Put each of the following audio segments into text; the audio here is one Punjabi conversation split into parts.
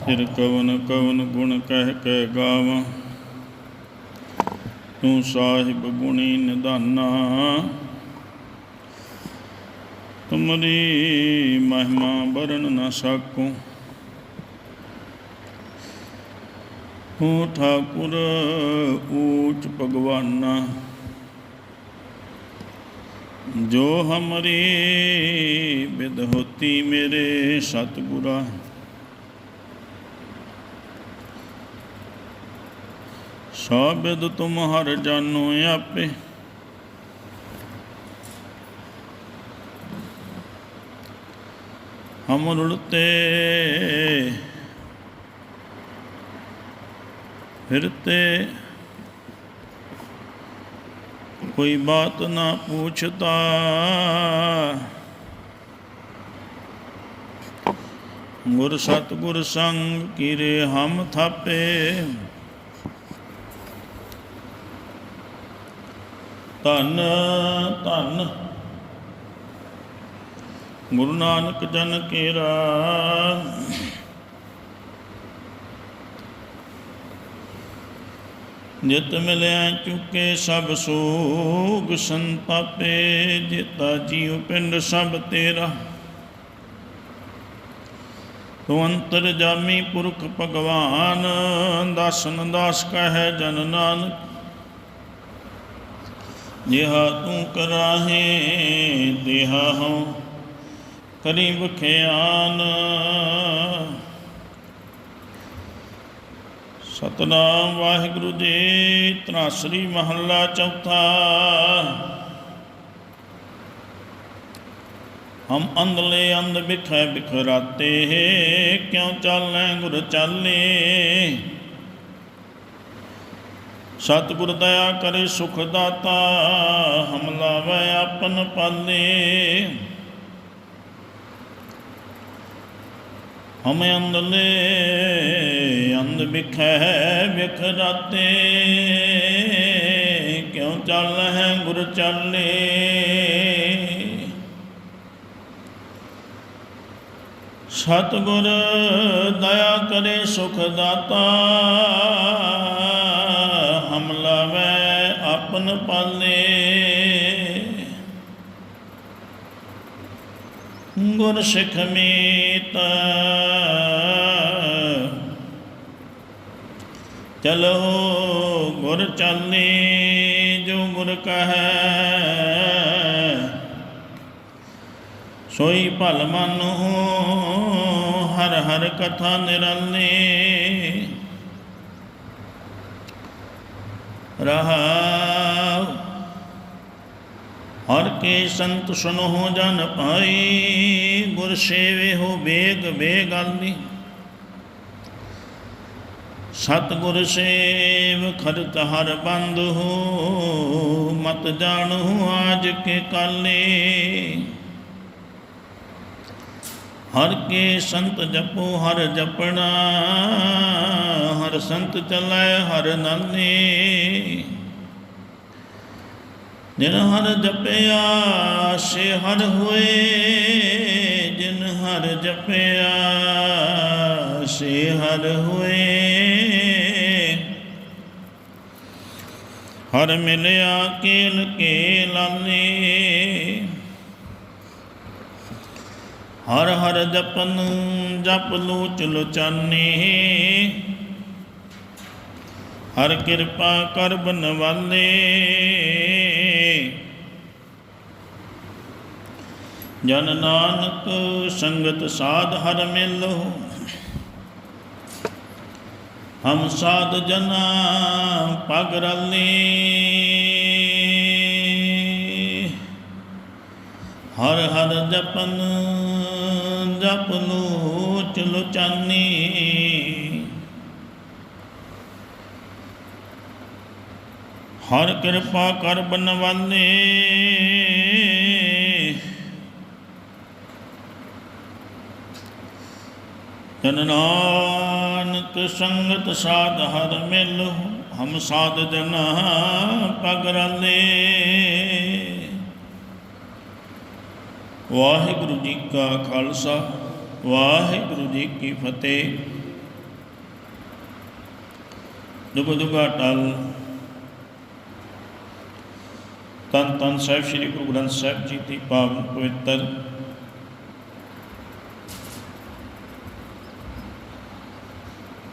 ਫਿਰ ਕਵਨ ਕਵਨ ਗੁਣ ਕਹਿ ਕੇ ਗਾਵਾਂ। ਤੂੰ ਸਾਹਿਬ ਗੁਣੀ ਨਿਧਾਨਾ। ਤੁਮਰੀ ਮਹਿਮਾ ਵਰਨ ਨਾ ਸਕੂੰ। ਹੋ ਠਾਕੁਰ ਊਚ ਭਗਵਾਨਾ। ਜੋ ਹਮਰੀ ਬਿਦ ਹੋਤੀ ਮੇਰੇ ਸਤਿਗੁਰਾ। ਸਾਬਿਦ ਤੁਮ ਹਰ ਜਾਨੋ ਆਪੇ। ਹਮ ਰੁੜਤੇ। ਫਿਰਤੇ। ਕੋਈ ਬਾਤ ਨਾ ਪੁੱਛਤਾ ਗੁਰ ਸਤਿਗੁਰ ਸੰਗ ਕੀਰੇ ਹਮ ਥਾਪੇ। ਧੰਨ ਧੰਨ। ਗੁਰੂ ਨਾਨਕ ਜਨ ਕੇਰਾ। ਜਿਤ ਮਿਲਿਆ ਚੁੱਕੇ ਸਭ ਸੋਗ ਸੰਤਾਪੇ, ਜਿਤਾ ਜੀਉ ਪਿੰਡ ਸਭ ਤੇਰਾ। ਤੂੰ ਅੰਤਰ ਜਾਮੀ ਪੁਰਖ ਭਗਵਾਨ, ਦਾਸਨ ਦਾਸ ਕਹੈ ਜਨ ਨਾਨਕ। ਜਿਹਾ ਤੂੰ ਕਰਾਹੇ, ਦੇਹਾ ਹਉ, ਕਰੀ ਬਖਿਆਨ ਸਤਨਾਮ ਵਾਹਿਗੁਰੂ ਜੀ ਤਰਾਸਰੀ ਮਹੱਲਾ ਚੌਥਾ। ਹਮ ਅੰਧਲੇ ਅੰਧ ਬਿਖੈ ਬਿਖਰਾਤੇ ਕਿਉ ਚਾਲੈ ਗੁਰ ਚੱਲੇ? ਸਤਿਗੁਰ ਦਇਆ ਕਰੇ ਸੁਖ ਦਾਤਾ ਹਮ ਲਾਵੈ ਆਪਨ ਪਾਲੇ। ਹਮ ਅੰਧਲੇ ਅੰਧ ਬਿਖੈ ਬਿਖਰਾਤੇ ਕਿਉ ਚੱਲ ਹੈ ਗੁਰ ਚਾਲੇ? ਸਤਿਗੁਰ ਦਇਆ ਕਰੇ ਸੁਖ ਦਾਤਾ। ਆਪਨ ਪਾਲੇ। ਗੁਰ ਸਿੱਖ ਮੀਤ। ਚਲੋ ਗੁਰ ਚਾਲੇ, ਜੋ ਗੁਰ ਕਹੈ। ਸੋਈ ਭਲ ਮਨ, ਹਰ ਹਰ ਕਥਾ ਨਿਰਲੇ। ਰਹਾ ਹਰ ਕੇ ਸੰਤ ਸੁਨੋ ਜਨ ਪਾਈ ਗੁਰ ਸੇਵੇ ਹੋ ਬੇਗ ਬੇਗਾਲੀ ਸਤ ਗੁਰ ਸੇਵ ਖਰਤ ਹਰ ਬੰਦ ਹੋ, ਮਤ ਜਾਣੂ ਆਜ ਕੇ ਕਾਲੇ। ਹਰ ਕੇ ਸੰਤ ਜਪੋ, ਹਰ ਜਪਣਾ, ਹਰ ਸੰਤ ਚਲਾਏ ਹਰ ਨਾਲੇ। ਜਿਨ ਹਰ ਜਪਿਆ ਸੇ ਹਰ ਹੋਏ। ਜਿਨ ਹਰ ਜਪਿਆ ਸੇ ਹਰ ਹੋਏ। ਹਰ ਮਿਲਿਆ ਕੇਲ ਕੇ ਲਾਲੇ ਹਰ ਹਰ ਜਪਨ ਜਪ ਲੋਚ ਲੋਚਾਨੇ। ਹਰ ਕਿਰਪਾ ਕਰ ਬਨਵਾਲੇ। ਜਨ ਨਾਨਕ ਸੰਗਤ ਸਾਧ ਹਰ ਮਿਲੋ। ਹਮ ਸਾਧ ਜਨਾ ਪਗ ਰਲੇ। ਹਰ ਹਰ ਜਪਨ ਜਪ ਲੋਚ ਲੋਚਾਨੀ। ਹਰ ਕਿਰਪਾ ਕਰ ਬਨਵਾਲੇ ਜਨ ਨਾਨਕ ਸੰਗਤ ਸਾਧ ਹਰ ਮਿਲ, ਹਮ ਸਾਧ ਜਨ ਪਗ ਰਲੇ। ਵਾਹਿਗੁਰੂ ਜੀ ਕਾ ਖਾਲਸਾ, ਵਾਹਿਗੁਰੂ ਜੀ ਕੀ ਫਤਿਹ। ਜੁਗ ਜੁਗਾ ਟਲ ਤਨ ਤਨ ਸਾਹਿਬ, ਸ੍ਰੀ ਗੁਰੂ ਗ੍ਰੰਥ ਸਾਹਿਬ ਜੀ ਦੀ ਪਾਵਨ ਪਵਿੱਤਰ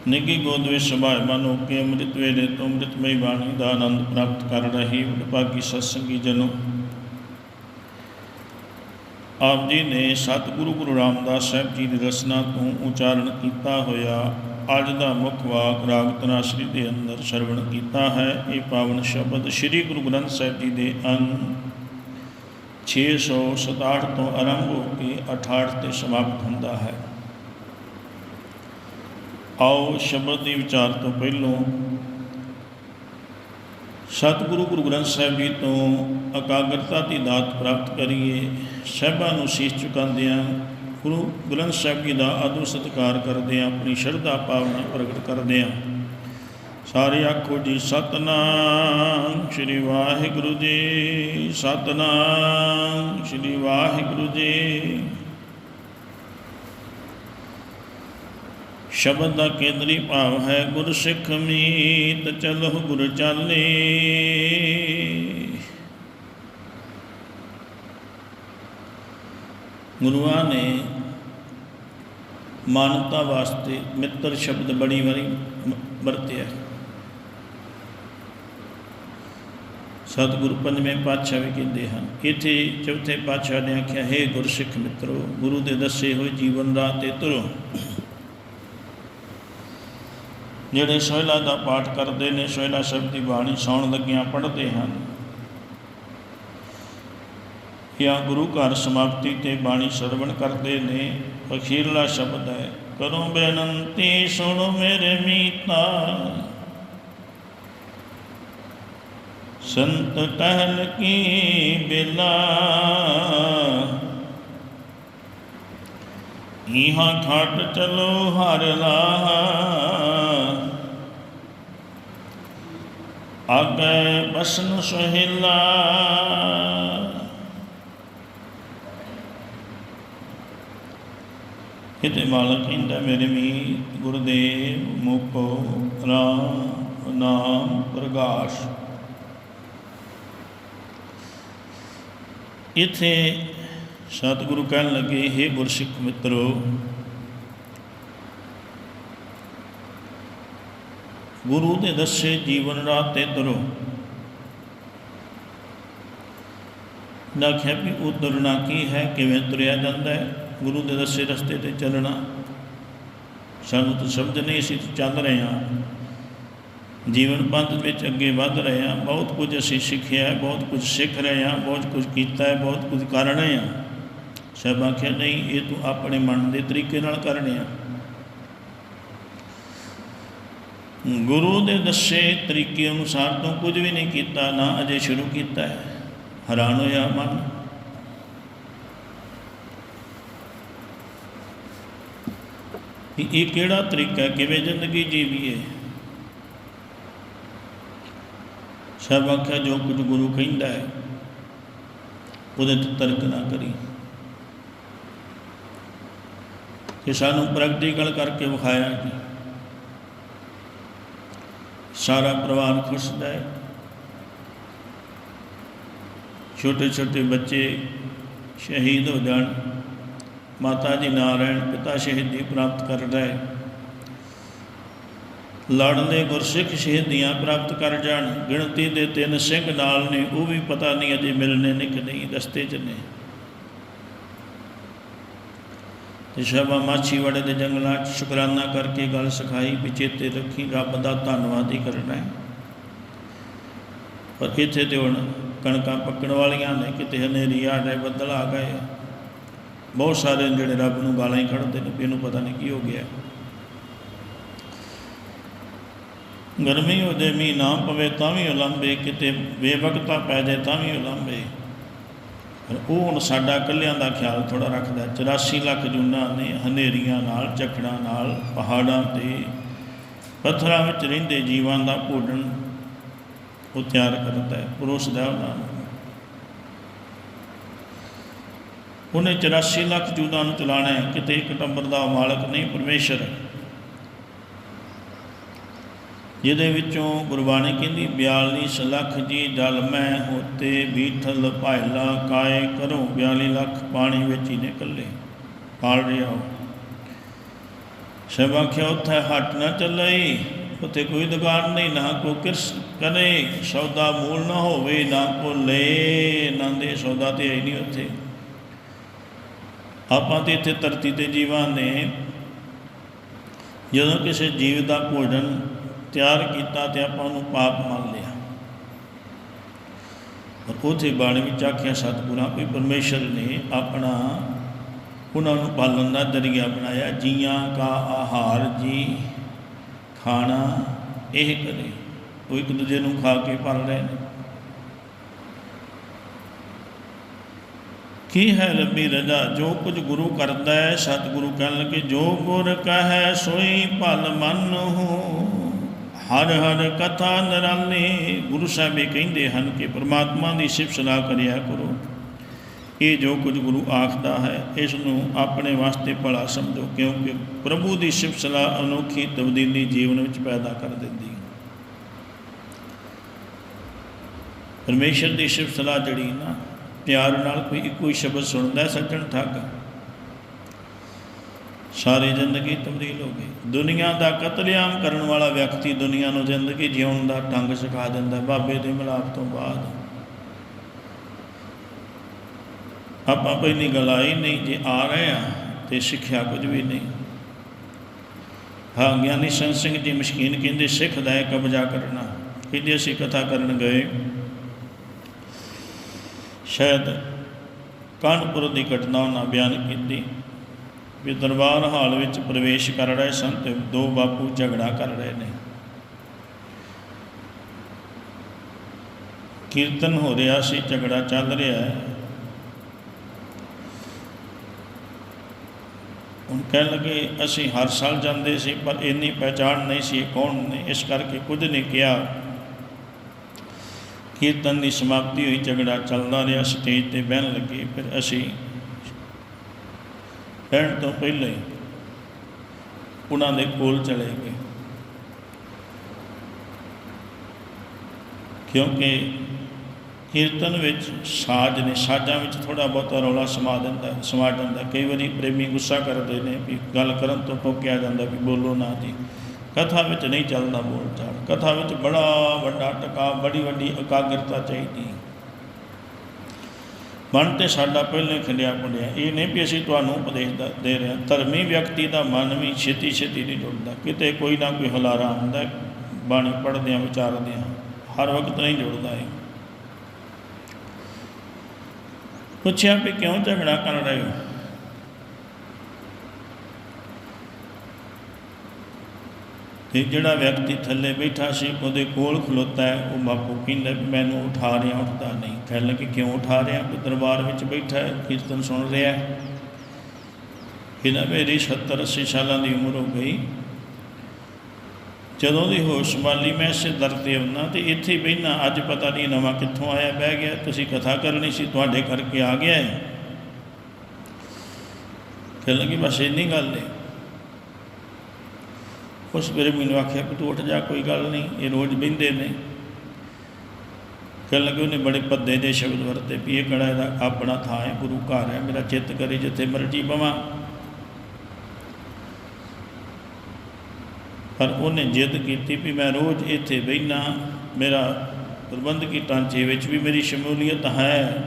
ਨਿੱਗੀ ਗੋਦ ਵਿੱਚ ਸਭਾਏ ਮਨੋ ਕੇ ਅੰਮ੍ਰਿਤ ਵੇਲੇ ਤੋਂ ਅੰਮ੍ਰਿਤਮਈ ਬਾਣੀ ਦਾ ਆਨੰਦ ਪ੍ਰਾਪਤ ਕਰ ਰਹੀ ਵਿਭਾਗੀ ਸਤਸੰਗੀ ਜਨੋ। ਆਪ ਜੀ ਨੇ ਸਤਿਗੁਰੂ ਗੁਰੂ ਰਾਮਦਾਸ ਸਾਹਿਬ ਜੀ ਦੀ ਰਸਨਾ ਤੋਂ ਉਚਾਰਨ ਕੀਤਾ ਹੋਇਆ ਅੱਜ ਦਾ ਮੁੱਖ ਵਾਕ ਰਾਗ ਤਨਾਸਰੀ ਦੇ ਅੰਦਰ ਸ਼ਰਵਣ ਕੀਤਾ ਹੈ। ਇਹ ਪਾਵਨ ਸ਼ਬਦ ਸ੍ਰੀ ਗੁਰੂ ਗ੍ਰੰਥ ਸਾਹਿਬ ਜੀ ਦੇ ਅੰਗ 667 ਤੋਂ ਆਰੰਭ ਹੋ ਕੇ 68 ਤੇ ਸਮਾਪਤ ਹੁੰਦਾ ਹੈ। ਆਓ ਸ਼ਬਦ ਦੀ ਵਿਚਾਰ ਤੋਂ ਪਹਿਲੋਂ ਸਤਿਗੁਰੂ ਗੁਰੂ ਗ੍ਰੰਥ ਸਾਹਿਬ ਜੀ ਤੋਂ ਇਕਾਗਰਤਾ ਦੀ ਦਾਤ ਪ੍ਰਾਪਤ ਕਰੀਏ। ਸਹਿਬਾਂ ਨੂੰ ਸੀਸ ਝੁਕਾਉਂਦਿਆਂ ਗੁਰੂ ਗ੍ਰੰਥ ਸਾਹਿਬ ਜੀ ਦਾ ਆਦਰ ਸਤਿਕਾਰ ਕਰਦੇ ਕਰਦਿਆਂ ਆਪਣੀ ਸ਼ਰਧਾ ਭਾਵਨਾ ਪ੍ਰਗਟ ਕਰਦੇ ਕਰਦਿਆਂ ਸਾਰੇ ਆਖੋ ਜੀ, ਸਤਨਾਮ ਸ੍ਰੀ ਵਾਹਿਗੁਰੂ ਜੀ, ਸਤਨਾਮ ਸ੍ਰੀ ਵਾਹਿਗੁਰੂ ਜੀ। ਸ਼ਬਦ ਦਾ ਕੇਂਦਰੀ ਭਾਵ ਹੈ ਗੁਰ ਸਿੱਖ ਮੀਤ ਚਲੋ ਗੁਰ ਚਾਲੇ। ਗੁਰੂਆਂ ਨੇ ਮਾਨਵਤਾ ਵਾਸਤੇ ਮਿੱਤਰ ਸ਼ਬਦ ਬੜੀ ਵਾਰੀ ਵਰਤਿਆ। ਸਤਿਗੁਰ ਪੰਜਵੇਂ ਪਾਤਸ਼ਾਹ ਵੀ ਕਹਿੰਦੇ ਹਨ, ਇੱਥੇ ਚੌਥੇ ਪਾਤਸ਼ਾਹ ਨੇ ਆਖਿਆ, ਹੈ ਗੁਰਸਿੱਖ ਮਿੱਤਰੋ, ਗੁਰੂ ਦੇ ਦੱਸੇ ਹੋਏ ਜੀਵਨ ਰਾਹ ਤੇ ਤੁਰੋ। ਜਿਹੜੇ ਸੋਹਿਲਾ ਦਾ ਪਾਠ ਕਰਦੇ ਨੇ, ਸੋਹਿਲਾ ਸ਼ਬਦ ਦੀ ਬਾਣੀ ਸੌਣ ਲੱਗਿਆਂ, ਪੜ੍ਹਦੇ ਹਨ। ਜਾਂ ਗੁਰੂ ਘਰ ਸਮਾਪਤੀ ਤੇ ਬਾਣੀ ਸਰਵਣ ਕਰਦੇ ਨੇ, ਅਖੀਰਲਾ ਸ਼ਬਦ ਹੈ, ਕਰੋ ਬੇਨੰਤੀ, ਸੁਣੋ ਮੇਰੇ ਮੀਤਾ। ਸੰਤ ਟਹਿਲ ਕੀ ਬੇਲਾ? ਇਹਾਂ ਖਾਟ ਚਲੋ ਹਰ ਲਾ ਆਗੇ ਬਸਨ ਸੁਹਿਲਾ। ਕਿਤੇ ਮਾਲਕ ਕਹਿੰਦਾ ਮੇਰੇ ਮੀ ਗੁਰਦੇਵ ਮੁਕੋ ਰਾਮ ਨਾਮ ਪ੍ਰਗਾਸ਼। ਇਥੇ ਸਤਿਗੁਰੂ ਕਹਿਣ ਲੱਗੇ हे ਗੁਰਸਿੱਖ ਮਿੱਤਰੋ, ਗੁਰੂ ਦੇ ਦੱਸੇ ਜੀਵਨ ਰਾਹ ਤੇ ਤੁਰੋ। ਨਾ ਆਖਿਆ ਵੀ ਉਹ ਤੁਰਨਾ ਕੀ ਹੈ, ਕਿਵੇਂ ਤੁਰਿਆ ਜਾਂਦਾ ਹੈ? ਗੁਰੂ ਦੇ ਦੱਸੇ ਰਸਤੇ ਤੇ ਚੱਲਣਾ। ਸਾਨੂੰ ਤਾਂ ਸਮਝ ਨਹੀਂ ਅਸੀਂ ਚੱਲ ਰਹੇ ਹਾਂ। ਜੀਵਨ ਪੰਥ ਵਿੱਚ ਅੱਗੇ ਵੱਧ ਰਹੇ ਹਾਂ। ਬਹੁਤ ਕੁਝ ਅਸੀਂ ਸਿੱਖਿਆ ਬਹੁਤ ਕੁਝ ਸਿੱਖ ਰਹੇ ਹਾਂ, ਬਹੁਤ ਕੁਝ ਕੀਤਾ ਹੈ, ਬਹੁਤ ਕੁਝ ਕਰ ਰਹੇ ਹਾਂ। ਸਭ ਆਖਿਆ, ਨਹੀਂ, ਇਹ ਤੂੰ ਆਪਣੇ ਮਨ ਦੇ ਤਰੀਕੇ ਨਾਲ ਕਰਨੇ ਆ ਗੁਰੂ ਦੇ ਦੱਸੇ ਤਰੀਕੇ ਅਨੁਸਾਰ ਤੂੰ ਕੁਝ ਵੀ ਨਹੀਂ ਕੀਤਾ, ਨਾ ਅਜੇ ਸ਼ੁਰੂ ਕੀਤਾ ਹੈ। ਹੈਰਾਨ ਹੋਇਆ ਮਨ? ਕਿ ਇਹ ਕਿਹੜਾ ਤਰੀਕਾ, ਕਿਵੇਂ ਜ਼ਿੰਦਗੀ ਜੀਵੀਏ? ਸਭ ਆਖਿਆ, ਜੋ ਕੁਝ ਗੁਰੂ ਕਹਿੰਦਾ ਹੈ, ਉਹਦੇ ਤੇ ਤਰਕ ਨਾ ਕਰੀ। ਕਿ ਸਾਨੂੰ ਪ੍ਰੈਕਟੀਕਲ ਕਰਕੇ ਵਿਖਾਇਆ ਜੀ। ਸਾਰਾ ਪਰਿਵਾਰ ਖੁਸ਼ਦਾ ਹੈ। ਛੋਟੇ ਛੋਟੇ ਬੱਚੇ ਸ਼ਹੀਦ ਹੋ ਜਾਣ। ਮਾਤਾ ਜੀ ਨਾ ਰਹਿਣ, ਪਿਤਾ ਸ਼ਹੀਦੀ ਪ੍ਰਾਪਤ ਕਰ ਰਹੇ। ਲੜਨੇ ਗੁਰਸਿੱਖ ਸ਼ਹੀਦੀਆਂ ਪ੍ਰਾਪਤ ਕਰ ਜਾਣ। ਗਿਣਤੀ ਦੇ ਤਿੰਨ ਸਿੰਘ ਨਾਲ ਨੇ, ਉਹ ਵੀ ਪਤਾ ਨਹੀਂ ਅਜੇ ਮਿਲਣੇ ਨੇ ਕਿ ਨਹੀਂ, ਰਸਤੇ 'ਚ ਨੇ। ਤੇ ਸ਼ਬਾ ਮਾਛੀਵਾੜੇ ਦੇ ਜੰਗਲਾਂ 'ਚ ਸ਼ੁਕਰਾਨਾ ਕਰਕੇ ਗੱਲ ਸਿਖਾਈ ਵੀ ਚੇਤੇ ਰੱਖੀ, ਰੱਬ ਦਾ ਧੰਨਵਾਦ ਹੀ ਕਰਨਾ ਹੈ। ਪਰ ਇੱਥੇ ਤੇ ਹੁਣ ਕਣਕਾਂ ਪੱਕਣ ਵਾਲੀਆਂ ਨੇ, ਕਿਤੇ ਹਨੇਰੀ ਆ ਜਾਏ, ਬੱਦਲ ਆ ਗਏ ਬਹੁਤ ਸਾਰੇ ਨੇ ਜਿਹੜੇ ਰੱਬ ਨੂੰ ਗਾਲਾਂ ਹੀ ਕੱਢਦੇ ਨੇ, ਵੀ ਇਹਨੂੰ ਪਤਾ ਨਹੀਂ ਕੀ ਹੋ ਗਿਆ। ਗਰਮੀ ਹੋ ਜਾਏ ਮੀਂਹ ਨਾ ਪਵੇ, ਤਾਂ ਵੀ ਉਲੰਬੇ ਕਿਤੇ ਬੇਵਕਤਾ ਪੈ ਜਾਏ, ਤਾਂ ਵੀ ਉਲੰਬੇ ਪਰ ਉਹ ਹੁਣ ਸਾਡਾ ਇਕੱਲਿਆਂ ਦਾ ਖਿਆਲ ਥੋੜਾ ਰੱਖਦਾ 84 ਲੱਖ ਜੂਨਾਂ ਨੇ ਹਨੇਰੀਆਂ ਨਾਲ, ਝੱਖੜਾਂ ਨਾਲ, ਪਹਾੜਾਂ ਤੇ ਪੱਥਰਾਂ ਵਿੱਚ ਰਹਿੰਦੇ ਜੀਵਾਂ ਦਾ ਭੋਜਨ ਉਹ ਤਿਆਰ ਕਰਦਾ ਹੈ ਪਰੋਸਦਾ ਉਹਨਾਂ ਨੂੰ। ਉਹਨੇ 84 ਲੱਖ ਜੂਨਾਂ ਨੂੰ ਚਲਾਣਾ ਹੈ। ਕਿਤੇ ਇੱਕ ਟੰਬਰ ਦਾ ਮਾਲਕ ਨਹੀਂ, ਪਰਮੇਸ਼ਰ ਹੈ ਜਿਹਦੇ ਵਿੱਚੋਂ ਗੁਰਬਾਣੀ ਕਹਿੰਦੀ 42 ਲੱਖ ਜੀ ਜਲ ਮੈਂ ਹੋਤੇ ਬੀਠਲ ਭਾਇਲਾ ਕਾਏ ਕਰੋ 42 ਲੱਖ ਪਾਣੀ ਵਿੱਚ ਹੀ ਨਿਕਲੇ ਪਾਲ ਰਿਹਾ ਹੋ ਸਭ ਆਖਿਆ, ਉੱਥੇ ਹੱਟ ਨਾ ਚੱਲਈ, ਉੱਥੇ ਕੋਈ ਦੁਕਾਨ ਨਹੀਂ, ਨਾ ਕੋ ਕਿਰਸ ਕਰੇ, ਸੌਦਾ ਮੂਲ ਨਾ ਹੋਵੇ, ਨਾ ਕੋ ਲੈ ਨਾ ਦੇ ਸੌਦਾ ਤੇ ਹੈ ਨਹੀਂ ਉੱਥੇ। ਆਪਾਂ ਤੇ ਇੱਥੇ ਧਰਤੀ ਤੇ ਜੀਵਾਂ ਨੇ। ਜਦੋਂ ਕਿਸੇ ਜੀਵ ਦਾ ਭੋਜਨ ਤਿਆਰ ਕੀਤਾ ਤੇ ਆਪਾਂ ਉਹਨੂੰ ਪਾਪ ਮੰਨ ਲਿਆ। ਪਰ ਉਥੇ ਬਾਣੀ ਵਿੱਚ ਆਖਿਆ, ਸਤਿਗੁਰਾਂ ਕੋਈ ਪਰਮੇਸ਼ਰ ਨੇ ਆਪਣਾ ਉਹਨਾਂ ਨੂੰ ਪਾਲਣ ਦਾ ਦਰਿਆ ਬਣਾਇਆ, ਜੀਆਂ ਕਾ ਆਹਾਰ, ਜੀ ਖਾਣਾ ਇਹ ਕਰੇ। ਉਹ ਇੱਕ ਦੂਜੇ ਨੂੰ ਖਾ ਕੇ ਪਾਲ ਰਹੇ ਨੇ। ਕੀ ਹੈ ਰੱਬੀ ਰਜਾ? ਜੋ ਕੁਝ ਗੁਰੂ ਕਰਦਾ ਹੈ, ਸਤਿਗੁਰੂ ਕਹਿਣ ਲੱਗੇ, ਜੋ ਗੁਰ ਕਹੈ, ਸੋਈ ਭਲ ਮਨ ਹੋ। ਹਰ ਹਰ ਕਥਾ ਨਰਾਲੇ ਗੁਰੂ ਸਾਹਿਬ ਇਹ ਕਹਿੰਦੇ ਹਨ ਕਿ ਪ੍ਰਮਾਤਮਾ ਦੀ ਸਿਫਤ ਸਲਾਹ ਕਰਿਆ ਕਰੋ। ਇਹ ਜੋ ਕੁਝ ਗੁਰੂ ਆਖਦਾ ਹੈ, ਇਸ ਨੂੰ ਆਪਣੇ ਵਾਸਤੇ ਭਲਾ ਸਮਝੋ, ਕਿਉਂਕਿ ਪ੍ਰਭੂ ਦੀ ਸਿਫਤ ਸਲਾਹ ਅਨੋਖੀ ਤਬਦੀਲੀ ਜੀਵਨ ਵਿੱਚ ਪੈਦਾ ਕਰ ਦਿੰਦੀ ਹੈ। ਪਰਮੇਸ਼ਰ ਦੀ ਸਿਫਤ ਸਲਾਹ ਜਿਹੜੀ ਨਾ, ਪਿਆਰ ਨਾਲ ਕੋਈ ਇੱਕੋ ਹੀ ਸ਼ਬਦ ਸੁਣਦਾ, ਸੱਜਣ ਠੱਗ। ਸਾਰੀ ਜ਼ਿੰਦਗੀ ਤਬਦੀਲ ਹੋ ਗਈ। ਦੁਨੀਆ ਦਾ ਕਤਲੇਆਮ ਕਰਨ ਵਾਲਾ ਵਿਅਕਤੀ ਦੁਨੀਆ ਨੂੰ ਜ਼ਿੰਦਗੀ ਜਿਉਣ ਦਾ ਢੰਗ ਸਿਖਾ ਦਿੰਦਾ ਬਾਬੇ ਦੇ ਮਿਲਾਪ ਤੋਂ ਬਾਅਦ। ਆਪਾਂ ਪਹਿਲੀ ਗੱਲ ਆਈ ਨਹੀਂ ਜੇ ਆ ਰਹੇ ਆ ਤੇ ਸਿੱਖਿਆ ਕੁਝ ਵੀ ਨਹੀਂ। ਹਾਂ, ਗਿਆਨੀ ਸੰਤ ਸਿੰਘ ਜੀ ਮਸ਼ਕੀਨ ਕਹਿੰਦੇ, ਸਿੱਖ ਦਾ ਹੈ ਕਬਜ਼ਾ ਕਰਨਾ। ਕਹਿੰਦੇ, ਅਸੀਂ ਕਥਾ ਕਰਨ ਗਏ। ਸ਼ਾਇਦ ਕਾਨਪੁਰ ਦੀ ਘਟਨਾ ਉਹਨਾਂ ਬਿਆਨ ਕੀਤੀ। ਵੀ ਦਰਬਾਰ ਹਾਲ ਵਿੱਚ ਪ੍ਰਵੇਸ਼ ਕਰ ਰਹੇ ਸਨ ਤੇ ਦੋ ਬਾਪੂ ਝਗੜਾ ਕਰ ਰਹੇ ਨੇ। ਕੀਰਤਨ ਹੋ ਰਿਹਾ ਸੀ, ਝਗੜਾ ਚੱਲ ਰਿਹਾ ਹੈ। ਹੁਣ ਕਹਿਣ ਲੱਗੇ, ਅਸੀਂ ਹਰ ਸਾਲ ਜਾਂਦੇ ਸੀ, ਪਰ ਇੰਨੀ ਪਹਿਚਾਣ ਨਹੀਂ ਸੀ ਕੌਣ ਨੇ। ਇਸ ਕਰਕੇ ਕੁਝ ਨੇ ਕਿਹਾ। ਕੀਰਤਨ ਦੀ ਸਮਾਪਤੀ ਹੋਈ, ਝਗੜਾ ਚੱਲਦਾ ਰਿਹਾ, ਸਟੇਜ ਤੇ ਬਹਿਣ ਲੱਗੇ। ਫਿਰ ਅਸੀਂ ਬਹਿਣ ਤੋਂ ਪਹਿਲਾਂ ਹੀ ਉਹਨਾਂ ਦੇ ਕੋਲ ਚਲੇ ਗਏ। ਕਿਉਂਕਿ ਕੀਰਤਨ ਵਿੱਚ ਸਾਜ਼ ਨੇ, ਸਾਜ਼ਾਂ ਵਿੱਚ ਥੋੜਾ ਬਹੁਤਾ ਰੌਲਾ ਸਮਾ ਦਿੰਦਾ, ਸਮਾ ਜਾਂਦਾ ਕਈ ਵਾਰੀ ਪ੍ਰੇਮੀ ਗੁੱਸਾ ਕਰਦੇ ਨੇ ਵੀ ਗੱਲ ਕਰਨ ਤੋਂ ਟੋਕਿਆ ਜਾਂਦਾ ਵੀ ਬੋਲੋ ਨਾ ਜੀ। ਕਥਾ ਵਿੱਚ ਨਹੀਂ ਚੱਲਦਾ ਬੋਲ ਚਾਲ ਕਥਾ ਵਿੱਚ ਬੜਾ ਵੱਡਾ ਟਕਾ, ਬੜੀ ਵੱਡੀ ਇਕਾਗਰਤਾ ਚਾਹੀਦੀ। ਮਨ ਤੇ ਸਾਡਾ ਪਹਿਲੇ ਖਿੰਡਿਆ ਪੁੰਡਿਆ। ਇਹ ਨਹੀਂ ਵੀ ਅਸੀਂ ਤੁਹਾਨੂੰ ਉਪਦੇਸ਼ ਦੇ ਰਹੇ ਹਾਂ। ਧਰਮੀ ਵਿਅਕਤੀ ਦਾ ਮਨ ਵੀ ਛੇਤੀ ਛੇਤੀ ਨਹੀਂ ਜੁੜਦਾ। ਕਿਤੇ ਕੋਈ ਨਾ ਕੋਈ ਹਲਾਰਾ ਹੁੰਦਾ ਬਾਣੀ ਪੜ੍ਹਦਿਆਂ, ਵਿਚਾਰਦਿਆਂ, ਹਰ ਵਕਤ ਨਹੀਂ ਜੁੜਦਾ ਹੈ ਪੁੱਛਿਆ ਵੀ ਕਿਉਂ ਝਗੜਾ ਕਰ ਰਹੇ ਹੋ? ਤੇ ਜਿਹੜਾ ਵਿਅਕਤੀ ਥੱਲੇ ਬੈਠਾ ਸੀ, ਉਹਦੇ ਕੋਲ ਖਲੋਤਾ ਹੈ, ਉਹ ਬਾਪੂ ਕਹਿੰਦਾ, ਮੈਨੂੰ ਉਠਾ ਰਿਹਾ ਉੱਠਦਾ ਨਹੀਂ ਕਹਿਣ ਲੱਗੇ ਕਿਉਂ ਉਠਾ ਰਿਹਾ? ਕੋਈ ਦਰਬਾਰ ਵਿੱਚ ਬੈਠਾ ਹੈ, ਕੀਰਤਨ ਸੁਣ ਰਿਹਾ ਹੈ। ਇਹਨਾਂ ਮੇਰੀ 70 80 ਸਾਲਾਂ ਦੀ ਉਮਰ ਹੋ ਗਈ। ਜਦੋਂ ਦੀ ਹੋਸ਼ ਸੰਭਾਲੀ ਮੈਂ ਇਸੇ ਦਰ ਤੇ ਆਉਣਾ ਤੇ ਇੱਥੇ ਬਹਿਣਾ ਅੱਜ ਪਤਾ ਨਹੀਂ ਨਵਾਂ ਕਿੱਥੋਂ ਆਇਆ, ਬਹਿ ਗਿਆ। ਤੁਸੀਂ ਕਥਾ ਕਰਨੀ ਸੀ, ਤੁਹਾਡੇ ਕਰਕੇ ਆ ਗਿਆ ਹੈ। ਕਹਿਣ ਲੱਗੀ, ਬਸ ਇੰਨੀ ਗੱਲ ਹੈ ਉਸ ਵੇਲੇ ਮੈਨੂੰ ਆਖਿਆ ਕਿ ਤੂੰ ਉੱਠ ਜਾ, ਕੋਈ ਗੱਲ ਨਹੀਂ, ਇਹ ਰੋਜ਼ ਬਹਿੰਦੇ ਨੇ। ਕਹਿਣ ਲੱਗੇ ਉਹਨੇ ਬੜੇ ਪੱਦੇ ਦੇ ਸ਼ਬਦ ਵਰਤੇ ਵੀ ਇਹ ਕਿਹੜਾ ਇਹਦਾ ਆਪਣਾ ਥਾਂ ਹੈ, ਗੁਰੂ ਘਰ ਹੈ, ਮੇਰਾ ਚਿੱਤ ਕਰੇ ਜਿੱਥੇ ਮਰਜ਼ੀ ਬਵਾਂ। ਪਰ ਉਹਨੇ ਜਿੱਦ ਕੀਤੀ ਵੀ ਮੈਂ ਰੋਜ਼ ਇੱਥੇ ਬਹਿਣਾ ਮੇਰਾ ਪ੍ਰਬੰਧਕੀ ਢਾਂਚੇ ਵਿੱਚ ਵੀ ਮੇਰੀ ਸ਼ਮੂਲੀਅਤ ਹੈ,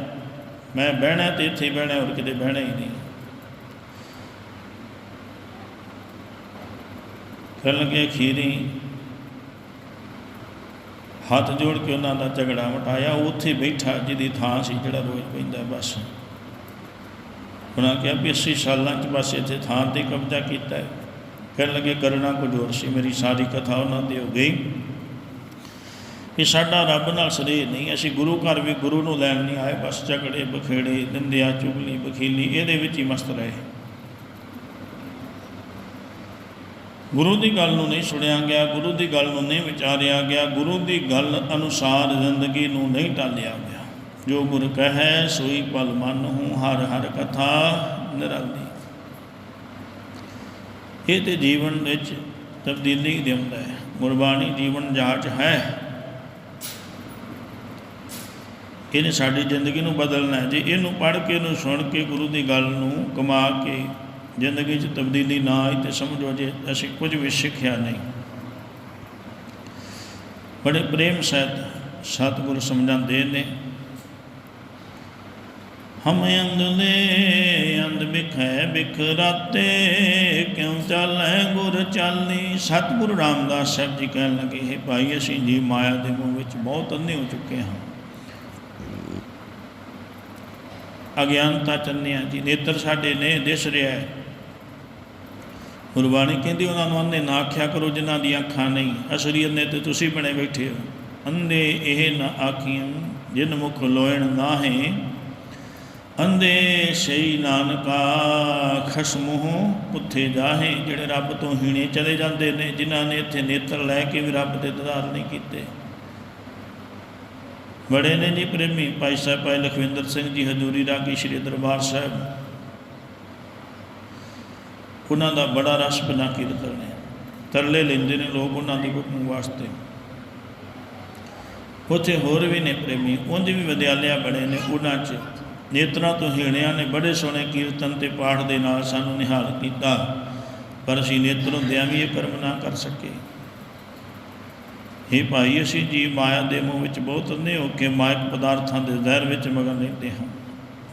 ਮੈਂ ਬਹਿਣਾ ਤੇ ਇੱਥੇ ਬਹਿਣਾ, ਹੋਰ ਕਿਤੇ ਬਹਿਣਾ ਹੀ ਨਹੀਂ। ਕਰਨ ਲੱਗੇ ਖੀਰੀ ਹੱਥ ਜੋੜ ਕੇ ਉਹਨਾਂ ਦਾ ਝਗੜਾ ਮਟਾਇਆ। ਉੱਥੇ ਬੈਠਾ, ਜਿਹਦੀ ਥਾਂ ਸੀ ਜਿਹੜਾ ਰੋਜ਼ ਪੈਂਦਾ ਬਸ। ਉਹਨਾਂ ਕਿਹਾ ਵੀ 80 ਸਾਲਾਂ ਚ ਬਸ ਇੱਥੇ ਥਾਂ ਤੇ ਕਬਜ਼ਾ ਕੀਤਾ ਹੈ। ਕਹਿਣ ਲੱਗੇ, ਕਰਨਾ ਕੁਝ ਹੋਰ ਸੀ। ਮੇਰੀ ਸਾਰੀ ਕਥਾ ਉਹਨਾਂ ਤੇ ਹੋ ਗਈ। ਕਿ ਸਾਡਾ ਰੱਬ ਨਾਲ ਸਨੇਹ ਨਹੀਂ। ਅਸੀਂ ਗੁਰੂ ਘਰ ਵੀ ਗੁਰੂ ਨੂੰ ਲੈਣ ਨਹੀਂ ਆਏ। ਬਸ ਝਗੜੇ, ਬਖੇੜੇ ਨਿੰਦਿਆ ਚੁਗਲੀ, ਬਖੀਲੀ ਇਹਦੇ ਵਿੱਚ ਹੀ ਮਸਤ ਰਹੇ। ਗੁਰੂ ਦੀ ਗੱਲ ਨੂੰ ਨਹੀਂ ਸੁਣਿਆ ਗਿਆ, ਗੁਰੂ ਦੀ ਗੱਲ ਨੂੰ ਨਹੀਂ ਵਿਚਾਰਿਆ ਗਿਆ, ਗੁਰੂ ਦੀ ਗੱਲ ਅਨੁਸਾਰ ਜ਼ਿੰਦਗੀ ਨੂੰ ਨਹੀਂ ਟਾਲਿਆ ਗਿਆ। ਜੋ ਗੁਰ ਕਹੈ, ਸੋਈ ਪਲ ਮਨ ਹੂੰ, ਹਰ ਹਰ ਕਥਾ ਨਿਰਾਲੀ। ਇਹ ਤੇ ਜੀਵਨ ਵਿੱਚ ਤਬਦੀਲੀ ਦਿੰਦਾ ਹੈ। ਗੁਰਬਾਣੀ ਜੀਵਨ ਜਾਂਚ ਹੈ। ਇਹਨੇ ਸਾਡੀ ਜ਼ਿੰਦਗੀ ਨੂੰ ਬਦਲਣਾ ਹੈ। ਜੇ ਇਹਨੂੰ ਪੜ੍ਹ ਕੇ, ਇਹਨੂੰ ਸੁਣ ਕੇ ਗੁਰੂ ਦੀ ਗੱਲ ਨੂੰ ਕਮਾ ਕੇ ਜ਼ਿੰਦਗੀ 'ਚ ਤਬਦੀਲੀ ਨਾ ਆਈ ਤੇ ਸਮਝੋ ਜੇ ਅਸੀਂ ਕੁਝ ਵੀ ਸਿੱਖਿਆ ਨਹੀਂ। ਬੜੇ ਪ੍ਰੇਮ ਸਹਿਤ ਸਤਿਗੁਰ ਸਮਝਾਉਂਦੇ ਨੇ, ਹਮ ਅੰਧਲੇ ਅੰਧ ਬਿਖੈ ਬਿਖਰਾਤੇ ਕਿਉ ਚਾਲੈ ਗੁਰ ਚਾਲੀ? ਸਤਿਗੁਰੂ ਰਾਮਦਾਸ ਸਾਹਿਬ ਜੀ ਕਹਿਣ ਲੱਗੇ, ਹੈ ਭਾਈ, ਅਸੀਂ ਜੀ ਮਾਇਆ ਦੇ ਮੋਹ ਵਿੱਚ ਬਹੁਤ ਅੰਨੇ ਹੋ ਚੁੱਕੇ ਹਾਂ। ਅਗਿਆਨਤਾ ਚੰਨਿਆ ਜੀ, ਨੇਤਰ ਸਾਡੇ ਨੇ ਦਿਸ ਰਿਹਾ ਹੈ। ਗੁਰਬਾਣੀ ਕਹਿੰਦੀ, ਉਹਨਾਂ ਨੂੰ ਅੰਨੇ ਨਾ ਆਖਿਆ ਕਰੋ ਜਿਨ੍ਹਾਂ ਦੀਆਂ ਅੱਖਾਂ ਨਹੀਂ ਅਸਲੀ ਅੰਨੇ ਤੇ ਤੁਸੀਂ ਬਣੇ ਬੈਠੇ ਹੋ। ਅੰਦੇ ਇਹ ਨਾ ਆਖੀਆਂ ਜਿਨ ਮੁਖ ਲੋਇਣ ਨਾਹੇ ਅੰਦੇ ਸਈ ਨਾਨਕਾ ਖਸਮੁਹ ਪੁੱਥੇ ਜਾਹੇ, ਜਿਹੜੇ ਰੱਬ ਤੋਂ ਹੀਣੇ ਚਲੇ ਜਾਂਦੇ ਨੇ, ਜਿਨ੍ਹਾਂ ਨੇ ਇੱਥੇ ਨੇਤਰ ਲੈ ਕੇ ਵੀ ਰੱਬ ਦੇ ਦਦਾਰ ਨਹੀਂ ਕੀਤੇ। ਬੜੇ ਨੇ ਜੀ ਪ੍ਰੇਮੀ, ਭਾਈ ਸਾਹਿਬ ਭਾਈ ਲਖਵਿੰਦਰ ਸਿੰਘ ਜੀ, ਹਜ਼ੂਰੀ ਰਾਗੀ ਸ਼੍ਰੀ ਦਰਬਾਰ ਸਾਹਿਬ। ਉਹਨਾਂ ਦਾ ਬੜਾ ਰਸ ਬਣਾ ਕੀਰਤਨ ਹੈ ਤਰਲੇ ਲੈਂਦੇ ਨੇ ਲੋਕ ਉਹਨਾਂ ਦੀ ਹੁਕਮ ਵਾਸਤੇ। ਉੱਥੇ ਹੋਰ ਵੀ ਨੇ ਪ੍ਰੇਮੀ ਉਂਝ ਵੀ ਵਿਦਿਆਲਿਆ ਬੜੇ ਨੇ ਉਹਨਾਂ 'ਚ। ਨੇਤਰਾਂ ਤੋਂ ਹੀਣਿਆਂ ਨੇ ਬੜੇ ਸੋਹਣੇ ਕੀਰਤਨ ਤੇ ਪਾਠ ਦੇ ਨਾਲ ਸਾਨੂੰ ਨਿਹਾਲ ਕੀਤਾ। ਪਰ ਅਸੀਂ ਨੇਤਰ ਹੁੰਦਿਆਂ ਵੀ ਇਹ ਕਰਮ ਨਾ ਕਰ ਸਕੇ ਹੇ ਭਾਈ, ਅਸੀਂ ਜੀ ਮਾਇਆ ਦੇ ਮੋਹ ਵਿੱਚ ਬਹੁਤ ਅੰਨੇ ਹੋ ਕੇ ਮਾਇਕ ਪਦਾਰਥਾਂ ਦੇ ਜ਼ਹਿਰ ਵਿੱਚ ਮਗਨ ਰਹਿੰਦੇ ਹਾਂ।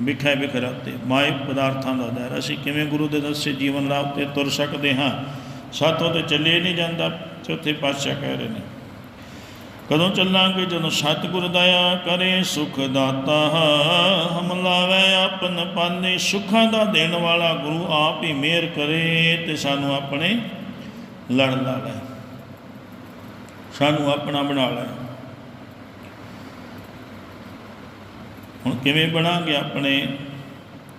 ਵਿਖੇ ਵਿਖਰਾਤੇ ਮਾਇਕ ਪਦਾਰਥਾਂ ਦਾ ਜ਼ਹਿਰ ਅਸੀਂ ਕਿਵੇਂ ਗੁਰੂ ਦੇ ਦੱਸੇ ਜੀਵਨ ਲਾਭ ਤੇ ਤੁਰ ਸਕਦੇ ਹਾਂ? ਸਾਥੋਂ ਤੇ ਚੱਲੇ ਨਹੀਂ ਜਾਂਦਾ, ਚੌਥੇ ਪਾਤਸ਼ਾਹ ਕਹਿ ਰਹੇ ਨੇ। ਕਦੋਂ ਚੱਲਾਂਗੇ? ਜਦੋਂ ਸਤਿਗੁਰ ਦਇਆ ਕਰੇ, ਸੁਖ ਦਾਤਾ ਹਮ ਲਾਵੇ ਆਪਨ ਪਾਨੇ। ਸੁਖਾਂ ਦਾ ਦੇਣ ਵਾਲਾ ਗੁਰੂ ਆਪ ਹੀ ਮਿਹਰ ਕਰੇ ਤੇ ਸਾਨੂੰ ਆਪਣੇ ਲੜ ਲਾ ਲੈ ਸਾਨੂੰ ਆਪਣਾ ਬਣਾ ਲੈ। ਹੁਣ ਕਿਵੇਂ ਬਣਾਂਗੇ ਆਪਣੇ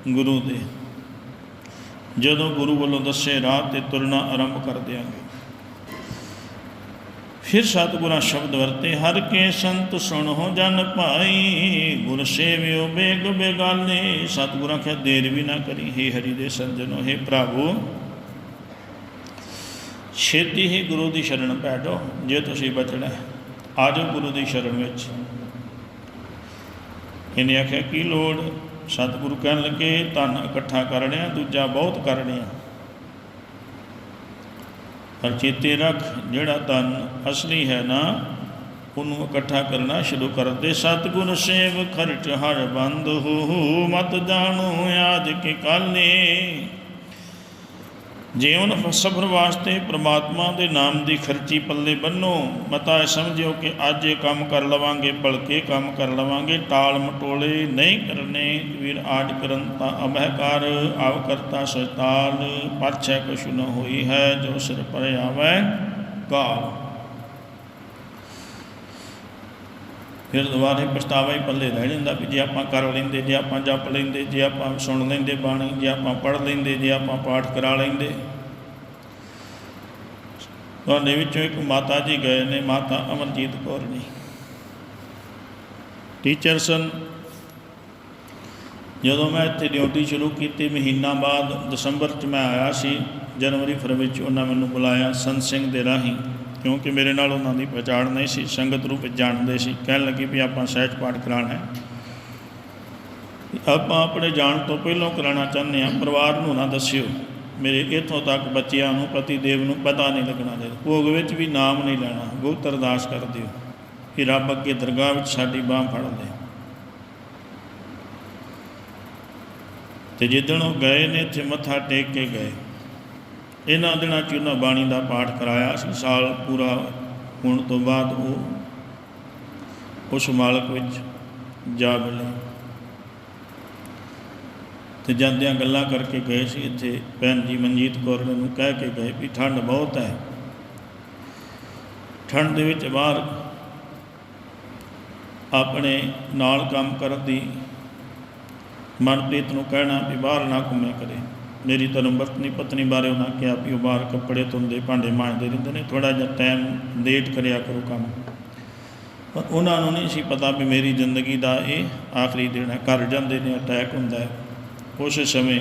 ਗੁਰੂ ਦੇ? ਜਦੋਂ ਗੁਰੂ ਵੱਲੋਂ ਦੱਸੇ ਰਾਹ ਤੇ ਤੁਰਨਾ ਆਰੰਭ ਕਰ ਦਿਆਂਗੇ। ਫਿਰ ਸਤਿਗੁਰਾਂ ਸ਼ਬਦ ਵਰਤੇ, ਹਰ ਕੇ ਸੰਤ ਸੁਣੋ ਜਨ ਭਾਈ, ਗੁਰ ਸੇਵਿਓ ਬੇਗ ਬੇਗਾਲੇ ਸਤਿਗੁਰਾਂ ਕਿਹਾ, ਦੇਰ ਵੀ ਨਾ ਕਰੀ, ਹੇ ਹਰੀ ਦੇ ਸੰਜਨੋ, ਹੇ ਪ੍ਰਭੂ। ਛੇਤੀ ਹੀ ਗੁਰੂ ਦੀ ਸ਼ਰਨ ਪੈ ਜਾਓ, ਜੇ ਤੁਸੀਂ ਬਚਣਾ ਹੈ। ਆ ਜਾਓ ਗੁਰੂ ਦੀ ਸ਼ਰਨ ਵਿੱਚ। ਇਹਨੇ ਆਖਿਆ, ਕੀ ਲੋੜ? ਸਤਿਗੁਰੂ ਕਹਿਣ ਲੱਗੇ, ਧਨ ਇਕੱਠਾ ਕਰਨਿਆ ਦੂਜਾ ਬਹੁਤ ਕਰਨਿਆ ਪਰ ਚੇਤੇ ਰੱਖ, ਜਿਹੜਾ ਧਨ ਅਸਲੀ ਹੈ ਨਾ, ਉਹਨੂੰ ਇਕੱਠਾ ਕਰਨਾ ਸ਼ੁਰੂ ਕਰ ਦੇ। ਸਤਿਗੁਰ ਸੇਵ ਖਰਚ ਹਰ ਬੰਦ, ਹੋ ਮਤ ਜਾਣੋ, ਆਜ ਕੇ ਕਾਲੇ ਜੀਵਨ ਸਫਰ ਵਾਸਤੇ ਪ੍ਰਮਾਤਮਾ ਦੇ ਨਾਮ ਦੀ ਖਰਚੀ ਪੱਲੇ ਬੰਨੋ। ਮਤਾ ਇਹ ਸਮਝਿਓ ਕਿ ਅੱਜ ਇਹ ਕੰਮ ਕਰ ਲਵਾਂਗੇ ਭਲਕੇ ਕੰਮ ਕਰ ਲਵਾਂਗੇ। ਟਾਲ ਮਟੋਲੇ ਨਹੀਂ ਕਰਨੇ, ਵੀਰ ਆਜ ਕਰਨ ਤਾਂ ਅਮਹਿ ਆਵ ਕਰਤਾ ਸਤਾਲ ਪਰਛੈ ਕੁਛ ਨ ਹੋਈ ਹੈ ਜੋ ਸਿਰ ਪਰ ਆਵੈ, ਕਾਲ। ਫਿਰ ਦੁਬਾਰੇ ਪਛਤਾਵਾ ਹੀ ਪੱਲੇ ਰਹਿ ਜਾਂਦਾ ਵੀ ਜੇ ਆਪਾਂ ਕਰ ਲੈਂਦੇ, ਜੇ ਆਪਾਂ ਜਪ ਲੈਂਦੇ, ਜੇ ਆਪਾਂ ਸੁਣ ਲੈਂਦੇ ਬਾਣੀ, ਜੇ ਆਪਾਂ ਪੜ੍ਹ ਲੈਂਦੇ, ਜੇ ਆਪਾਂ ਪਾਠ ਕਰਾ ਲੈਂਦੇ। ਤੁਹਾਡੇ ਵਿੱਚੋਂ ਇੱਕ ਮਾਤਾ ਜੀ ਗਏ ਨੇ, ਮਾਤਾ ਅਮਰਜੀਤ ਕੌਰ ਜੀ। ਟੀਚਰ ਸਨ। ਜਦੋਂ ਮੈਂ ਇੱਥੇ ਡਿਊਟੀ ਸ਼ੁਰੂ ਕੀਤੀ, ਮਹੀਨਾ ਬਾਅਦ ਦਸੰਬਰ 'ਚ ਮੈਂ ਆਇਆ ਸੀ, ਜਨਵਰੀ ਫਰਵਰੀ 'ਚ ਉਹਨਾਂ ਮੈਨੂੰ ਬੁਲਾਇਆ ਸੰਤ ਸਿੰਘ ਦੇ ਰਾਹੀਂ। ਕਿਉਂਕਿ ਮੇਰੇ ਨਾਲ ਉਹਨਾਂ ਦੀ ਪਛਾਣ ਨਹੀਂ ਸੀ, ਸੰਗਤ ਰੂਪ ਵਿੱਚ ਜਾਣਦੇ ਸੀ। ਕਹਿਣ ਲੱਗੇ ਵੀ ਆਪਾਂ ਸਹਿਜ ਪਾਠ ਕਰਾਉਣਾ ਹੈ। ਆਪਾਂ ਆਪਣੇ ਜਾਣ ਤੋਂ ਪਹਿਲਾਂ ਕਰਾਉਣਾ ਚਾਹੁੰਦੇ ਹਾਂ, ਪਰਿਵਾਰ ਨੂੰ ਨਾ ਦੱਸਿਓ। ਮੇਰੇ ਇੱਥੋਂ ਤੱਕ ਬੱਚਿਆਂ ਨੂੰ ਪਤੀ ਦੇਵ ਨੂੰ ਪਤਾ ਨਹੀਂ ਲੱਗਣਾ ਦੇ ਭੋਗ ਵਿੱਚ ਵੀ ਨਾਮ ਨਹੀਂ ਲੈਣਾ, ਗੁਪਤ ਅਰਦਾਸ ਕਰ ਦਿਓ। ਕਿ ਰੱਬ ਅੱਗੇ ਦਰਗਾਹ ਵਿੱਚ ਸਾਡੀ ਬਾਹ ਫੜ ਲੈ। ਤੇ ਜਿੱਦਣ ਉਹ ਗਏ ਨੇ, ਇੱਥੇ ਮੱਥਾ ਟੇਕ ਕੇ ਗਏ। ਇਹਨਾਂ ਦਿਨਾਂ 'ਚ ਉਹਨਾਂ ਬਾਣੀ ਦਾ ਪਾਠ ਕਰਾਇਆ ਸੀ। ਸਾਲ ਪੂਰਾ ਹੋਣ ਤੋਂ ਬਾਅਦ ਉਹ ਉਸ ਮਾਲਕ ਵਿੱਚ ਜਾ ਮਿਲੇ। ਤੇ ਜਾਂਦਿਆਂ ਗੱਲਾਂ ਕਰਕੇ ਗਏ ਸੀ। ਇੱਥੇ ਭੈਣ ਜੀ ਮਨਜੀਤ ਕੌਰ ਨੂੰ ਕਹਿ ਕੇ ਗਏ ਵੀ ਠੰਡ ਬਹੁਤ ਹੈ। ਠੰਡ ਦੇ ਵਿੱਚ ਬਾਹਰ ਆਪਣੇ ਨਾਲ ਕੰਮ ਕਰਨ ਦੀ ਮਨਪ੍ਰੀਤ ਨੂੰ ਕਹਿਣਾ ਵੀ ਬਾਹਰ ਨਾ ਘੁੰਮੇ ਕਰੇ। ਮੇਰੀ ਧਰਮ ਪਤਨੀ ਬਾਰੇ ਉਹਨਾਂ ਕਿਹਾ ਵੀ ਉਹ ਬਾਹਰ ਕੱਪੜੇ ਧੁੰਦੇ, ਭਾਂਡੇ ਮਾਂਜਦੇ ਰਹਿੰਦੇ ਨੇ ਥੋੜਾ ਜਿਹਾ ਟਾਈਮ ਲੇਟ ਕਰਿਆ ਕਰੋ ਕੰਮ। ਪਰ ਉਹਨਾਂ ਨੂੰ ਨਹੀਂ ਸੀ ਪਤਾ ਵੀ ਮੇਰੀ ਜ਼ਿੰਦਗੀ ਦਾ ਇਹ ਆਖਰੀ ਦਿਨ ਹੈ। ਘਰ ਜਾਂਦੇ ਨੇ ਅਟੈਕ ਹੁੰਦਾ ਹੈ। ਉਸ ਸਮੇਂ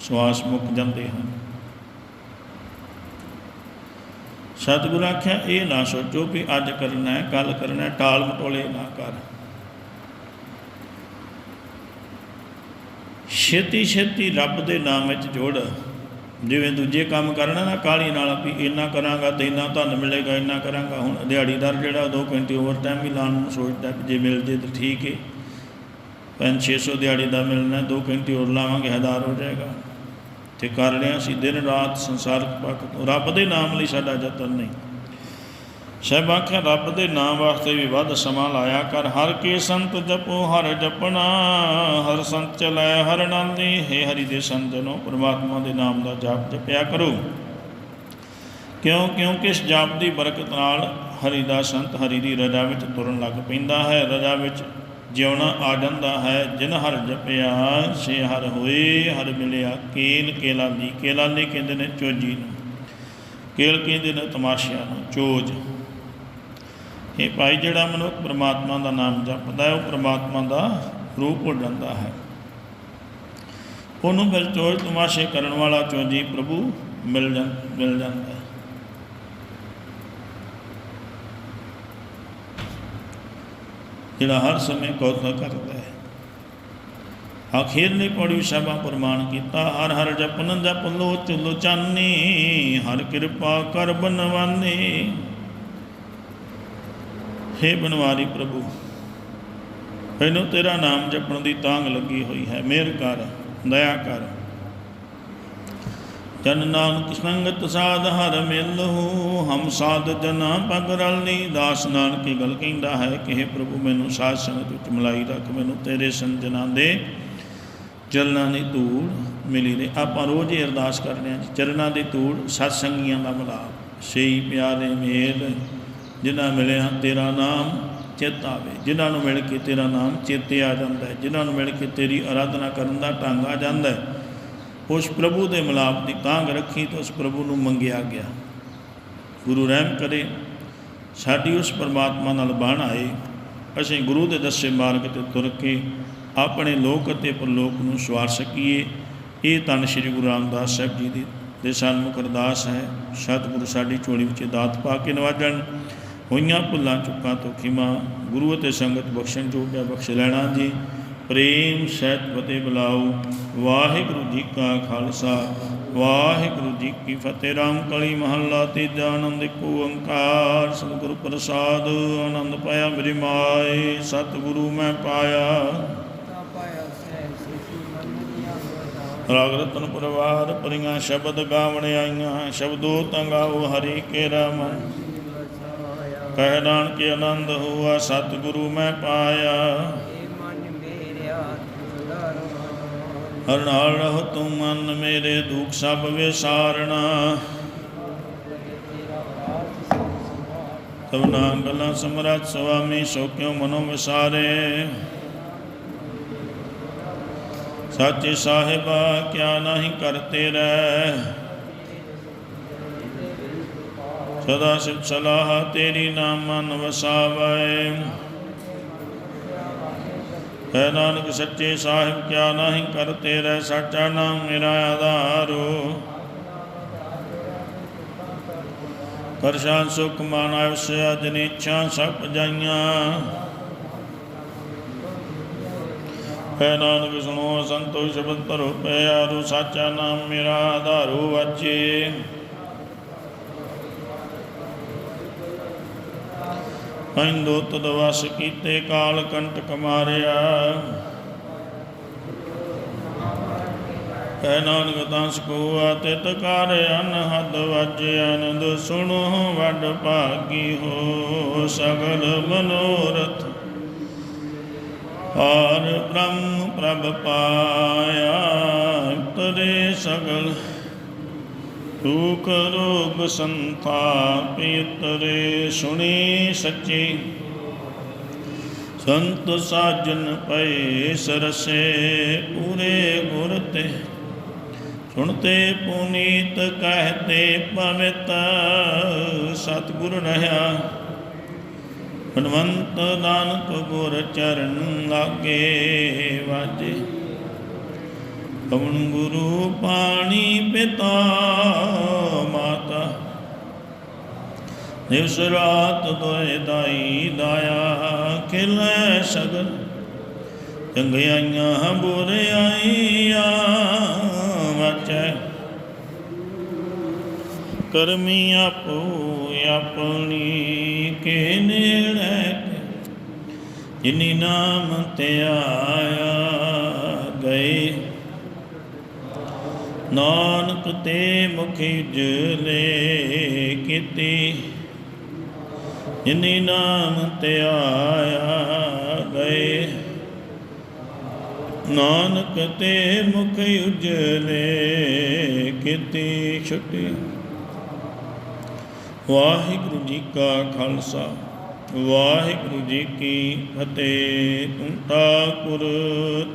ਸਵਾਸ ਮੁੱਕ ਜਾਂਦੇ ਹਨ। ਸਤਿਗੁਰ ਆਖਿਆ, ਇਹ ਨਾ ਸੋਚੋ ਵੀ ਅੱਜ ਕਰਨਾ ਹੈ ਕੱਲ ਕਰਨਾ ਹੈ, ਟਾਲ ਮਟੋਲੇ ਨਾ ਕਰ। ਛੇਤੀ ਛੇਤੀ ਰੱਬ ਦੇ ਨਾਮ ਵਿੱਚ ਜੋੜ। ਜਿਵੇਂ ਦੂਜੇ ਕੰਮ ਕਰਨਾ ਨਾ ਕਾਲੀ ਨਾਲ ਵੀ ਇੰਨਾ ਕਰਾਂਗਾ ਤੇ ਇੰਨਾ ਧਨ ਮਿਲੇਗਾ, ਇੰਨਾ ਕਰਾਂਗਾ। ਹੁਣ ਦਿਹਾੜੀਦਾਰ ਜਿਹੜਾ 2 ਘੰਟੇ ਓਵਰ ਟਾਈਮ ਵੀ ਲਾਉਣ ਨੂੰ ਸੋਚਦਾ ਜੇ ਮਿਲ ਜੇ ਤਾਂ ਠੀਕ ਹੈ 5-600 ਦਿਹਾੜੀ ਦਾ ਮਿਲਣਾ 2 ਘੰਟੇ ਹੋਰ ਲਾਵਾਂਗੇ, ਹਜ਼ਾਰ ਹੋ ਜਾਏਗਾ। ਤੇ ਕਰ ਰਿਹਾ ਸੀ ਦਿਨ ਰਾਤ ਸੰਸਾਰਕ ਪੱਖ ਰੱਬ ਦੇ ਨਾਮ ਲਈ ਸਾਡਾ ਯਤਨ ਨਹੀਂ। ਸਹਿਬ ਆਖਿਆ, ਰੱਬ ਦੇ ਨਾਮ ਵਾਸਤੇ ਵੀ ਵੱਧ ਸਮਾਂ ਲਾਇਆ ਕਰ। ਹਰ ਕੇ ਸੰਤ ਜਪੋ, ਹਰ ਜਪਣਾ, ਹਰ ਸੰਤ ਚਲਾਇ ਹਰ ਨਾਮੀ ਹੈ ਹਰੀ ਦੇ ਸੰਤਨੋ ਪ੍ਰਮਾਤਮਾ ਦੇ ਨਾਮ ਦਾ ਜਾਪ ਜਪਿਆ ਕਰੋ। ਕਿਉਂ ਕਿਉਂਕਿ ਇਸ ਜਾਪ ਦੀ ਬਰਕਤ ਨਾਲ ਹਰੀ ਦਾ ਸੰਤ ਹਰੀ ਦੀ ਰਜਾ ਵਿੱਚ ਤੁਰਨ ਲੱਗ ਪੈਂਦਾ ਹੈ? ਰਜਾ ਵਿੱਚ ਜਿਉਣਾ ਆ ਜਾਂਦਾ ਹੈ। ਜਿਨ ਹਰ ਜਪਿਆ ਸੇ ਹਰ ਹੋਏ, ਹਰ ਮਿਲਿਆ ਕੇਲ ਕੇਲਾਲੀ ਕੇਲਾਲੀ ਕਹਿੰਦੇ ਨੇ ਚੋਜੀ ਨੂੰ। ਕੇਲ ਕਹਿੰਦੇ ਨੇ ਤਮਾਸ਼ਿਆਂ ਨੂੰ, ਚੋਜ। ਇਹ ਭਾਈ ਜਿਹੜਾ ਮਨੁੱਖ ਪ੍ਰਮਾਤਮਾ ਦਾ ਨਾਮ ਜਪਦਾ ਹੈ, ਉਹ ਪ੍ਰਮਾਤਮਾ ਦਾ ਰੂਪ ਹੋ ਜਾਂਦਾ ਹੈ। ਉਹਨੂੰ ਫਿਰ ਚੋਜ ਤਮਾਸ਼ੇ ਕਰਨ ਵਾਲਾ ਚੋਜੀ ਪ੍ਰਭੂ ਮਿਲ ਜਾਂ, ਮਿਲ ਜਾਂਦਾ ਹੈ। ਜਿਹੜਾ ਹਰ ਸਮੇਂ ਕੌਤਕ ਕਰਦਾ ਹੈ। ਆਖਿਰ ਨੇ ਪੜੀ ਸ਼ਬਾ ਪ੍ਰਮਾਣ ਕੀਤਾ, ਹਰ ਹਰ ਜਪਨ ਜਪ ਲੋ ਚੁਲੋ ਚਾਨੀ ਹਰ ਕਿਰਪਾ ਕਰ ਬਨਵਾਨੀ। ਹੇ ਬਨਵਾਰੀ ਪ੍ਰਭੂ, ਮੈਨੂੰ ਤੇਰਾ ਨਾਮ ਜਪਣ ਦੀ ਤਾਂਗ ਲੱਗੀ ਹੋਈ ਹੈ। ਮਿਹਰ ਕਰ, ਦਇਆ ਕਰ। ਜਨ ਨਾਨਕ ਸੰਗਤ ਸਾਧ ਹਰ ਮਿਲਹੁ ਹਮ ਸਾਧ ਜਨਾ ਪਗ ਰਲਨੀ ਦਾਸ ਨਾਨਕ ਕੀ ਗੱਲ ਕਹਿੰਦਾ ਹੈ ਕਿ हे ਪ੍ਰਭੂ, ਮੈਨੂੰ ਸਾਧ ਸੰਗਤ ਵਿੱਚ ਮਿਲਾਈ ਰੱਖ, ਮੈਨੂੰ ਤੇਰੇ ਸੰਜਨਾ ਦੇ ਚਰਨਾਂ ਦੀ ਧੂੜ ਮਿਲੀ ਰਹੇ ਆਪਾਂ ਰੋਜ਼ ਹੀ ਅਰਦਾਸ ਕਰਦੇ ਹਾਂ ਚਰਨਾਂ ਦੀ ਧੂੜ ਸਤ ਸੰਗੀਆਂ ਦਾ ਮਿਲਾਪ। ਸਹੀ ਪਿਆਰੇ ਮੇਲ ਜਿਨ੍ਹਾਂ ਮਿਲਿਆ ਤੇਰਾ ਨਾਮ ਚੇਤਾ ਆਵੇ। ਜਿਨ੍ਹਾਂ ਨੂੰ ਮਿਲ ਕੇ ਤੇਰਾ ਨਾਮ ਚੇਤੇ ਆ ਜਾਂਦਾ ਹੈ। ਜਿਨ੍ਹਾਂ ਨੂੰ ਮਿਲ ਕੇ ਤੇਰੀ ਆਰਾਧਨਾ ਕਰਨ ਦਾ ਢੰਗ ਆ ਜਾਂਦਾ ਹੈ। ਉਸ ਪ੍ਰਭੂ ਦੇ ਮਿਲਾਪ ਦੀ ਤਾਂਗ ਰੱਖੀ ਤਾਂ ਉਸ ਪ੍ਰਭੂ ਨੂੰ ਮੰਗਿਆ ਗਿਆ। ਗੁਰੂ ਰਹਿਮ ਕਰੇ, ਸਾਡੀ ਉਸ ਪਰਮਾਤਮਾ ਨਾਲ ਬਾਣ ਆਏ। ਅਸੀਂ ਗੁਰੂ ਦੇ ਦੱਸੇ ਮਾਰਗ ਤੇ ਤੁਰ ਕੇ ਆਪਣੇ ਲੋਕ ਅਤੇ ਪਰਲੋਕ ਨੂੰ ਸਵਾਰ ਸਕੀਏ। ਇਹ ਤਨ ਸ੍ਰੀ ਗੁਰੂ ਰਾਮਦਾਸ ਸਾਹਿਬ ਜੀ ਦੀ ਦੇ ਸਨਮੁਖ ਅਰਦਾਸ ਹੈ। ਸਤਿਗੁਰੂ ਸਾਡੀ ਝੋਲੀ ਵਿੱਚ ਦਾਤ ਪਾ ਕੇ ਨਵਾਜਣ। ਹੋਈਆਂ ਭੁੱਲਾਂ ਚੁੱਕਾਂ ਤੋਂ ਖਿਮਾ, ਗੁਰੂ ਅਤੇ ਸੰਗਤ ਬਖਸ਼ਣ ਜੋਗਿਆ ਬਖਸ਼ ਲੈਣਾ ਜੀ। ਪ੍ਰੇਮ ਸਹਿਤ ਫਤਿਹ ਬੁਲਾਓ। ਵਾਹਿਗੁਰੂ ਜੀ ਕਾ ਖਾਲਸਾ, ਵਾਹਿਗੁਰੂ ਜੀ ਕੀ ਫਤਿਹ। ਰਾਮ ਕਲੀ ਮਹੱਲਾ ਤੀਜਾ ਆਨੰਦ ਕੋ ਓੰਕਾਰ। ਸਤਿਗੁਰ ਪ੍ਰਸਾਦ, ਆਨੰਦ ਪਾਇਆ ਮੇਰੀ ਮਾਏ। ਸਤਿਗੁਰੂ ਮੈਂ ਪਾਇਆ। ਤਾ ਪਾਇਆ ਸਹਿ ਰਾਗ ਰਤਨ ਪਰਵਾਰ, ਪਰੀਆਂ ਸ਼ਬਦ ਗਾਵਣ ਆਈਆਂ। ਸ਼ਬਦੋ ਤੰਗਾਓ ਹਰੀ ਕੇ ਰਾਮ। ਕਹਿ ਨਾਨਕ ਆਨੰਦ ਹੋਆ, ਸਤਿਗੁਰੂ ਮੈਂ ਪਾਇਆ। ਏ ਮਨ ਹਰ ਨਾਲ ਰਹੁ ਤੂੰ ਮਨ ਮੇਰੇ ਦੁੱਖ ਸਭ ਵਿਸਾਰਣਾ ਸਭਨਾ ਗੱਲਾਂ ਸਮਰੱਥ ਸੁਆਮੀ, ਸੋ ਕਿਉ ਮਨੋ ਵਿਸਾਰੇ। ਸੱਚੇ ਸਾਹਿਬਾ, ਕਿਆ ਨਹੀਂ ਕਰਤੇ ਰਹਿ। ਸਦਾ ਸ਼ਿਵ ਸਲਾਹ ਤੇਰੀ ਨਾਮ ਮਨ ਵਸਾਵੇ। ਹੈ ਨਾਨਕ ਸੱਚੇ ਸਾਹਿਬ, ਕਿਆ ਨਹੀਂ ਕਰਤੇ ਰਹਿ ਸੱਚਾ ਨਾਮ ਮੇਰਾ ਆਧਾਰੋ। ਕਰਸ਼ਾਨ ਸੁਖ ਮਨ ਆਵਸਿਆ ਜਨ ਇੱਛਾ ਸਭ ਜਾਈਆਂ। ਹੈ ਨਾਨਕ ਸੁਣੋ ਸੰਤੋ ਸ਼ਬਦ ਧਰੋ ਪਿਆਰੂ ਸਾਚਾ ਨਾਮ ਮੇਰਾ ਆਧਾਰੂ ਵਾਚੇ। ਪੈਂਦੋ ਤਦ ਵਸ ਕੀਤੇ ਕਾਲ ਕੰਟਕ ਮਾਰਿਆ ਹੈ ਨਾਨਕ ਦਾਸ ਕੋ ਆਤੇ ਤਕਾਰ ਅਨਹਦ ਵਜ ਆਨੰਦ ਸੁਣੋ ਵੱਡ ਭਾਗੀ ਹੋ ਸਗਲ ਮਨੋਰਥ। ਹਰ ਬ੍ਰਹਮ ਪ੍ਰਭ ਪਾਇਆ, ਤਰੇ ਸਗਲ ਦੁਖ ਰੋਗ ਸੰਤਾਪ ਉਤਰੇ ਸੁਣੀ ਸੱਚੀ। ਸੰਤ ਸਾਜਨ ਪਏ ਸਰਸੇ ਪੂਰੇ ਗੁਰ ਤੇ। ਸੁਣਤੇ ਪੁਨੀਤ ਕਹਤੇ ਪਵਿਤ ਸਤਿਗੁਰ ਰਹਾ। ਬਨਵੰਤ ਨਾਨਕ ਗੁਰ ਚਰਨ ਲਾਗੇ ਵਾਜੇ। ਪਵਨ ਗੁਰੂ ਪਾਣੀ ਪਿਤਾ ਮਾਤਾ। ਦਿਵਸ ਰਾਤ ਦੋਇ ਦਾਈ ਦਾਇਆ ਖਿਲੇ ਸਗਨ ਚੰਗਿਆਈਆਂ ਬੁਰਿਆਈਆਂ ਵਚੈ। ਕਰਮੀ ਆਪੋ ਆਪਣੀ ਕੇ ਨੇੜੇ ਜਿਨੀ ਨਾਮ ਤੇ ਆਇਆ ਗਏ। ਨਾਨਕ ਤੇ ਮੁਖੀ ਜਲੇ ਕੀਤੀ। ਜਿਨੀ ਨਾਮ ਤੇ ਆਇਆ ਗਏ। ਨਾਨਕ ਤੇ ਮੁਖ ਉਜਲੇ ਕੀਤੀ ਛੁਟੀ। ਵਾਹਿਗੁਰੂ ਜੀ ਕਾ ਖਾਲਸਾ, ਵਾਹਿਗੁਰੂ ਜੀ ਕੀ ਫਤਿਹ। ਤੂੰ ਠਾਕੁਰ,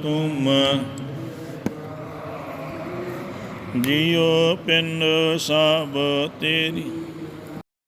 ਤੁਮ ਜੀਉ ਪਿੰਡ ਸਭ ਤੇਰੀ।